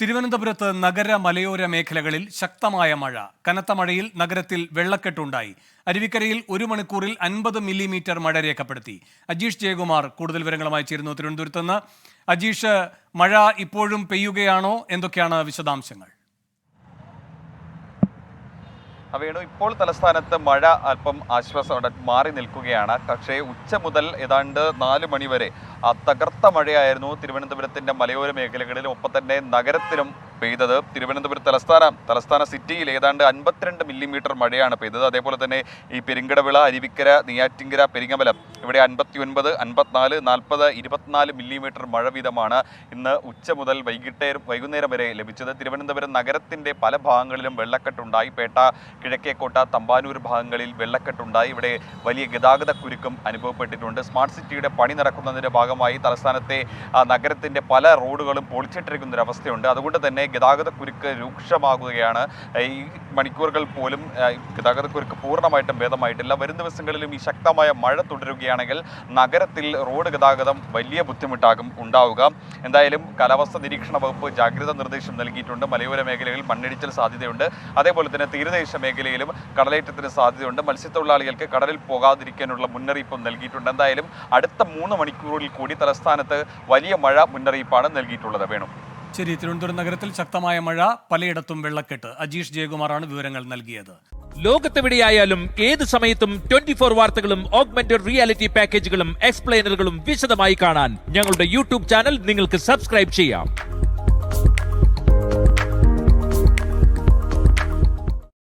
തിരുവനന്തപുരത്ത് നഗര മലയോര മേഖലകളിൽ ശക്തമായ മഴ. കനത്ത മഴയിൽ നഗരത്തിൽ വെള്ളക്കെട്ടുണ്ടായി അരുവിക്കരയിൽ ഒരു മണിക്കൂറിൽ അൻപത് മില്ലിമീറ്റർ മഴ രേഖപ്പെടുത്തി. അജീഷ് ജയകുമാർ കൂടുതൽ വിവരങ്ങളുമായി ചേരുന്നു തിരുവനന്തപുരത്ത് നിന്ന്. അജീഷ് മഴ ഇപ്പോഴും പെയ്യുകയാണോ? എന്തൊക്കെയാണ് വിശദാംശങ്ങൾ? വേണു ഇപ്പോൾ തലസ്ഥാനത്ത് മഴ അല്പം ആശ്വാസം മാറി നിൽക്കുകയാണ്. പക്ഷേ ഉച്ച മുതൽ ഏതാണ്ട് നാല് മണിവരെ ആ തകർത്ത മഴയായിരുന്നു. തിരുവനന്തപുരത്തിന്റെ മലയോര മേഖലകളിലും ഒപ്പം തന്നെ നഗരത്തിലും പെയ്തത്. തിരുവനന്തപുരം തലസ്ഥാന തലസ്ഥാന സിറ്റിയിൽ ഏതാണ്ട് അൻപത്തിരണ്ട് മില്ലിമീറ്റർ മഴയാണ് പെയ്തത്. അതേപോലെ തന്നെ ഈ പെരിങ്കടവിള അരുവിക്കര നെയ്യാറ്റിങ്കര പെരിങ്ങമലം ഇവിടെ അൻപത്തി ഒൻപത് അൻപത്തിനാല് നാൽപ്പത് ഇരുപത്തിനാല് മില്ലിമീറ്റർ മഴ വീതമാണ് ഇന്ന് ഉച്ച മുതൽ വൈകിട്ടേ വൈകുന്നേരം വരെ ലഭിച്ചത്. തിരുവനന്തപുരം നഗരത്തിന്റെ പല ഭാഗങ്ങളിലും വെള്ളക്കെട്ടുണ്ടായി പേട്ട കിഴക്കേക്കോട്ട തമ്പാനൂർ ഭാഗങ്ങളിൽ വെള്ളക്കെട്ടുണ്ടായി ഇവിടെ വലിയ ഗതാഗത കുരുക്കും അനുഭവപ്പെട്ടിട്ടുണ്ട്. സ്മാർട്ട് സിറ്റിയുടെ പണി നടക്കുന്നതിന്റെ ഭാഗമായി തലസ്ഥാനത്തെ നഗരത്തിന്റെ പല റോഡുകളും പൊളിച്ചിട്ടിരിക്കുന്ന ഒരു അവസ്ഥയുണ്ട് അതുകൊണ്ട് തന്നെ ഗതാഗത കുരുക്ക് രൂക്ഷമാകുകയാണ്. ഈ മണിക്കൂറുകൾ പോലും ഗതാഗതക്കുരുക്ക് പൂർണമായിട്ടും ഭേദമായിട്ടില്ല. വരും ദിവസങ്ങളിലും ഈ ശക്തമായ മഴ തുടരുകയാണെങ്കിൽ നഗരത്തിൽ റോഡ് ഗതാഗതം വലിയ ബുദ്ധിമുട്ടാകും ഉണ്ടാവുക. എന്തായാലും കാലാവസ്ഥ നിരീക്ഷണ വകുപ്പ് ജാഗ്രത നിർദ്ദേശം നൽകിയിട്ടുണ്ട്. മലയോര മേഖലകളിൽ മണ്ണിടിച്ചിൽ സാധ്യതയുണ്ട്. അതേപോലെ തന്നെ തീരദേശ മേഖലയിലും കടലേറ്റത്തിന് സാധ്യതയുണ്ട്. മത്സ്യത്തൊഴിലാളികൾക്ക് കടലിൽ പോകാതിരിക്കാനുള്ള മുന്നറിയിപ്പും നൽകിയിട്ടുണ്ട്. എന്തായാലും അടുത്ത മൂന്ന് മണിക്കൂറിൽ കൂടി തലസ്ഥാനത്ത് വലിയ മഴ മുന്നറിയിപ്പാണ് നൽകിയിട്ടുള്ളത്. വേണു. ശരി തിരുവനന്തപുരം നഗരത്തിൽ ശക്തമായ മഴ പലയിടത്തും വെള്ളക്കെട്ട്. അജീഷ് ജയകുമാറാണ് വിവരങ്ങൾ നൽകിയത്. ലോകത്തെവിടെയായാലും ഏത് സമയത്തും ട്വന്റി ഫോർ വാർത്തകളും ഓഗ്മെന്റഡ് റിയാലിറ്റി പാക്കേജുകളും എക്സ്പ്ലെയിനറുകളും വിശദമായി കാണാൻ ഞങ്ങളുടെ യൂട്യൂബ് ചാനൽ നിങ്ങൾക്ക് സബ്സ്ക്രൈബ് ചെയ്യാം.